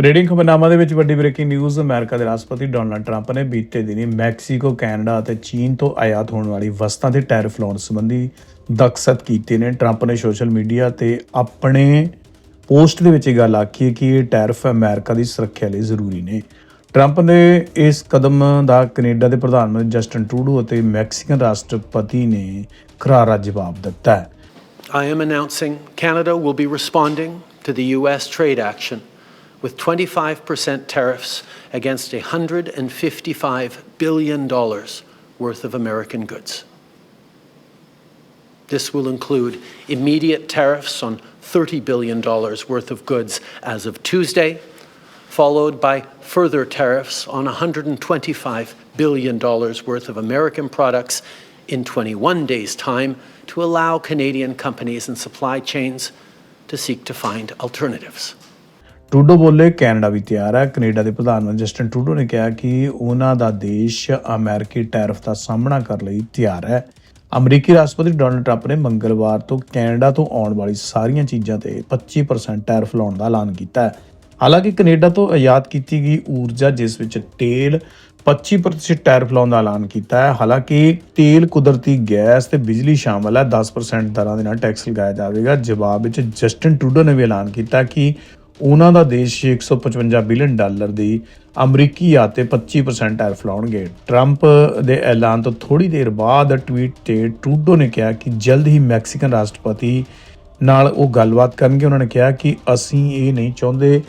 Canadian ਖਬਰਨਾਮਾ ਦੇ ਵਿੱਚ ਵੱਡੀ ਬ੍ਰੇਕਿੰਗ ਨਿਊਜ਼, ਅਮਰੀਕਾ ਦੇ ਰਾਸ਼ਟਰਪਤੀ ਡੋਨਾਲਡ ਟਰੰਪ ਨੇ ਬੀਤੇ ਦਿਨੀ ਮੈਕਸੀਕੋ, ਕੈਨੇਡਾ ਅਤੇ ਚੀਨ ਤੋਂ ਆਯਾਤ ਹੋਣ ਵਾਲੀ ਵਸਤਾਂ ਤੇ ਟੈਰਿਫ ਲਾਉਣ ਸੰਬੰਧੀ ਦਖਸਤ ਕੀਤੇ ਨੇ। ਟਰੰਪ ਨੇ ਸੋਸ਼ਲ ਮੀਡੀਆ ਤੇ ਆਪਣੇ ਪੋਸਟ ਦੇ ਵਿੱਚ ਇਹ ਗੱਲ ਆਖੀ ਹੈ ਕਿ ਇਹ ਟੈਰਿਫ ਅਮਰੀਕਾ ਦੀ ਸੁਰੱਖਿਆ ਲਈ ਜ਼ਰੂਰੀ ਨੇ। ਟਰੰਪ ਨੇ ਇਸ ਕਦਮ ਦਾ ਕੈਨੇਡਾ ਦੇ ਪ੍ਰਧਾਨ ਮੰਤਰੀ ਜਸਟਨ ਟਰੂਡੋ ਅਤੇ ਮੈਕਸੀਕਨ ਰਾਸ਼ਟਰਪਤੀ ਨੇ ਖਰਾਰਾ ਜਵਾਬ ਦਿੱਤਾ ਹੈ। I am announcing Canada will be responding to the US trade action. With 25% tariffs against $155 billion worth of American goods. This will include immediate tariffs on $30 billion worth of goods as of Tuesday, followed by further tariffs on $125 billion worth of American products in 21 days' time to allow Canadian companies and supply chains to seek to find alternatives. Trudeau ਬੋਲੇ Canada ਵੀ ਤਿਆਰ ਹੈ Canada ਦੇ ਪ੍ਰਧਾਨ ਮੰਤਰੀ Justin Trudeau ਨੇ ਕਿਹਾ ਕਿ ਉਹਨਾਂ ਦਾ ਦੇਸ਼ ਅਮਰੀਕੀ ਟੈਰਿਫ ਦਾ ਸਾਹਮਣਾ ਕਰਨ ਲਈ ਤਿਆਰ ਹੈ। ਅਮਰੀਕੀ ਰਾਸ਼ਟਰਪਤੀ ਡੋਨਲਡ ਟਰੰਪ ਨੇ ਮੰਗਲਵਾਰ ਤੋਂ ਕੈਨੇਡਾ ਤੋਂ ਆਉਣ ਵਾਲੀ ਸਾਰੀਆਂ ਚੀਜ਼ਾਂ ਤੇ 25% ਟੈਰਿਫ ਲਾਉਣ ਦਾ ਐਲਾਨ ਕੀਤਾ ਹੈ। ਹਾਲਾਂਕਿ ਕੈਨੇਡਾ ਤੋਂ ਆਯਾਤ ਕੀਤੀ ਗਈ ਊਰਜਾ, ਜਿਸ ਵਿੱਚ ਤੇਲ 25% ਟੈਰਿਫ ਲਾਉਣ ਦਾ ਐਲਾਨ ਕੀਤਾ ਹੈ। ਹਾਲਾਂਕਿ ਤੇਲ ਕੁਦਰਤੀ ਗੈਸ ਤੇ ਬਿਜਲੀ ਸ਼ਾਮਲ ਹੈ। 10% ਦਰਾਂ ਦੇ ਨਾਲ ਟੈਕਸ ਲਗਾਇਆ ਜਾਵੇਗਾ। ਜਵਾਬ ਵਿੱਚ ਜਸਟਨ ਟਰੂਡੋ ਨੇ ਵੀ ਐਲਾਨ ਕੀਤਾ ਕਿ ਉਹਨਾਂ ਦਾ ਦੇਸ਼ 155 ਬਿਲੀਅਨ ਡਾਲਰ ਦੀ ਅਮਰੀਕੀ ਆ ਤੇ 25% ਟੈਰਿਫ ਲਾਉਣਗੇ। ਟਰੰਪ ਦੇ ਐਲਾਨ ਤੋਂ ਥੋੜੀ ਦੇਰ ਬਾਅਦ ਟਵੀਟ ਤੇ ਟਰੂਡੋ ਨੇ ਕਿਹਾ ਕਿ ਜਲਦ ਹੀ ਮੈਕਸੀਕਨ ਰਾਸ਼ਟਰਪਤੀ ਨਾਲ ਉਹ ਗੱਲਬਾਤ ਕਰਨਗੇ। ਉਹਨਾਂ ਨੇ ਕਿਹਾ ਕਿ ਅਸੀਂ ਇਹ ਨਹੀਂ ਚਾਹੁੰਦੇ,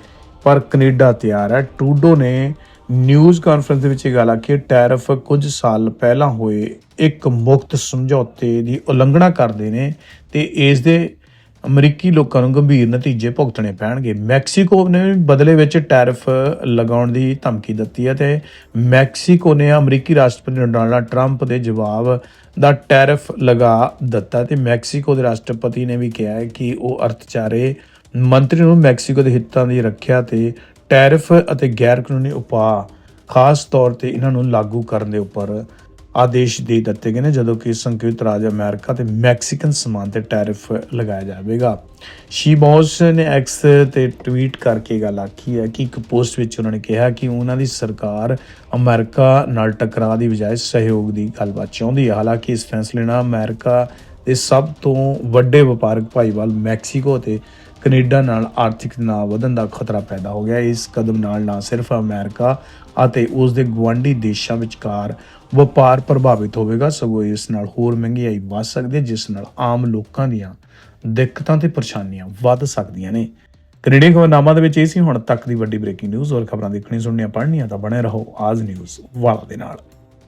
ਪਰ ਕੈਨੇਡਾ ਤਿਆਰ ਹੈ। ਟਰੂਡੋ ਨੇ ਨਿਊਜ਼ ਕਾਨਫਰੰਸ ਦੇ ਵਿੱਚ ਇਹ ਗੱਲ ਆਖੀ ਟੈਰਫ ਕੁਝ ਸਾਲ ਪਹਿਲਾਂ ਹੋਏ, ਇੱਕ ਮੁਕਤ ਸਮਝੌਤੇ ਦੀ ਉਲੰਘਣਾ ਕਰਦੇ ਨੇ ਤੇ ਇਸ ਦੇ ਅਮਰੀਕੀ ਲੋਕਾਂ ਨੂੰ ਗੰਭੀਰ ਨਤੀਜੇ ਭੁਗਤਣੇ ਪੈਣਗੇ। ਮੈਕਸੀਕੋ ਨੇ ਬਦਲੇ ਵਿੱਚ ਟੈਰਿਫ ਲਗਾਉਣ ਦੀ ਧਮਕੀ ਦਿੱਤੀ ਹੈ ਤੇ ਮੈਕਸੀਕੋ ਨੇ ਅਮਰੀਕੀ ਰਾਸ਼ਟਰਪਤੀ ਡੋਨਾਲਡ ਟਰੰਪ ਦੇ ਜਵਾਬ ਦਾ ਟੈਰਿਫ ਲਗਾ ਦਿੱਤਾ ਤੇ ਮੈਕਸੀਕੋ ਦੇ ਰਾਸ਼ਟਰਪਤੀ ਨੇ ਵੀ ਕਿਹਾ ਹੈ ਕਿ ਉਹ ਅਰਥਚਾਰੇ ਮੰਤਰੀ ਨੂੰ ਮੈਕਸੀਕੋ ਦੇ ਹਿੱਤਾਂ ਦੀ ਰੱਖਿਆ ਤੇ ਟੈਰਿਫ ਅਤੇ ਗੈਰ ਕਾਨੂੰਨੀ ਉਪਾਅ ਖਾਸ ਤੌਰ ਤੇ ਇਹਨਾਂ ਨੂੰ ਲਾਗੂ ਕਰਨ ਦੇ ਉੱਪਰ ਆਦੇਸ਼ ਦੇ ਦਿੱਤੇ ਗਏ ਨੇ, ਜਦੋਂ ਕਿ ਸੰਯੁਕਤ ਰਾਜ ਅਮਰੀਕਾ ਤੇ ਮੈਕਸੀਕਨ ਸਮਾਨ ਤੇ ਟੈਰਿਫ ਲਗਾਇਆ ਜਾਵੇਗਾ। ਸ਼ੀ ਬੌਸ ਨੇ ਐਕਸ ਤੇ ਟਵੀਟ ਕਰਕੇ ਗੱਲ ਆਖੀ ਹੈ ਕਿ ਇੱਕ ਪੋਸਟ ਵਿੱਚ ਉਹਨਾਂ ਨੇ ਕਿਹਾ ਕਿ ਉਹਨਾਂ ਦੀ ਸਰਕਾਰ ਅਮਰੀਕਾ ਨਾਲ ਟਕਰਾਅ ਦੀ ਬਜਾਏ ਸਹਿਯੋਗ ਦੀ ਗੱਲਬਾਤ ਚਾਹੁੰਦੀ ਹੈ। ਹਾਲਾਂਕਿ ਇਸ ਫੈਸਲੇ ਨਾਲ ਅਮਰੀਕਾ ਦੇ ਸਭ ਤੋਂ ਵੱਡੇ ਵਪਾਰਕ ਭਾਈਵਾਲ ਮੈਕਸੀਕੋ ਤੇ ਕੈਨੇਡਾ ਨਾਲ ਆਰਥਿਕ ਤਣਾਅ ਵਧਣ ਦਾ ਖਤਰਾ ਪੈਦਾ ਹੋ ਗਿਆ। ਇਸ ਕਦਮ ਨਾਲ ਨਾ ਸਿਰਫ ਅਮਰੀਕਾ ਅਤੇ ਉਸ ਦੇ ਗੁਆਂਢੀ ਦੇਸ਼ਾਂ ਵਿਚਕਾਰ ਵਪਾਰ ਪ੍ਰਭਾਵਿਤ ਹੋਵੇਗਾ, ਸਗੋਂ ਇਸ ਨਾਲ ਹੋਰ ਮਹਿੰਗਾਈ ਵੱਧ ਸਕਦੀ ਹੈ, ਜਿਸ ਨਾਲ ਆਮ ਲੋਕਾਂ ਦੀਆਂ ਦਿੱਕਤਾਂ ਤੇ ਪਰੇਸ਼ਾਨੀਆਂ ਵੱਧ ਸਕਦੀਆਂ ਨੇ। ਕੈਨੇਡੀਅਨ ਖਬਰਨਾਮਾ ਦੇ ਵਿੱਚ ਇਹ ਸੀ, ਹੁਣ ਤੱਕ ਦੀ ਵੱਡੀ ਬ੍ਰੇਕਿੰਗ ਨਿਊਜ਼ ਔਰ ਖਬਰਾਂ ਦੇਖਣੀ ਸੁਣਨੀਆਂ ਪੜ੍ਹਨੀਆਂ ਤਾਂ ਬਣੇ ਰਹੋ ਆਜ ਨਿਊਜ਼ ਵਾਲਾ ਦੇ ਨਾਲ।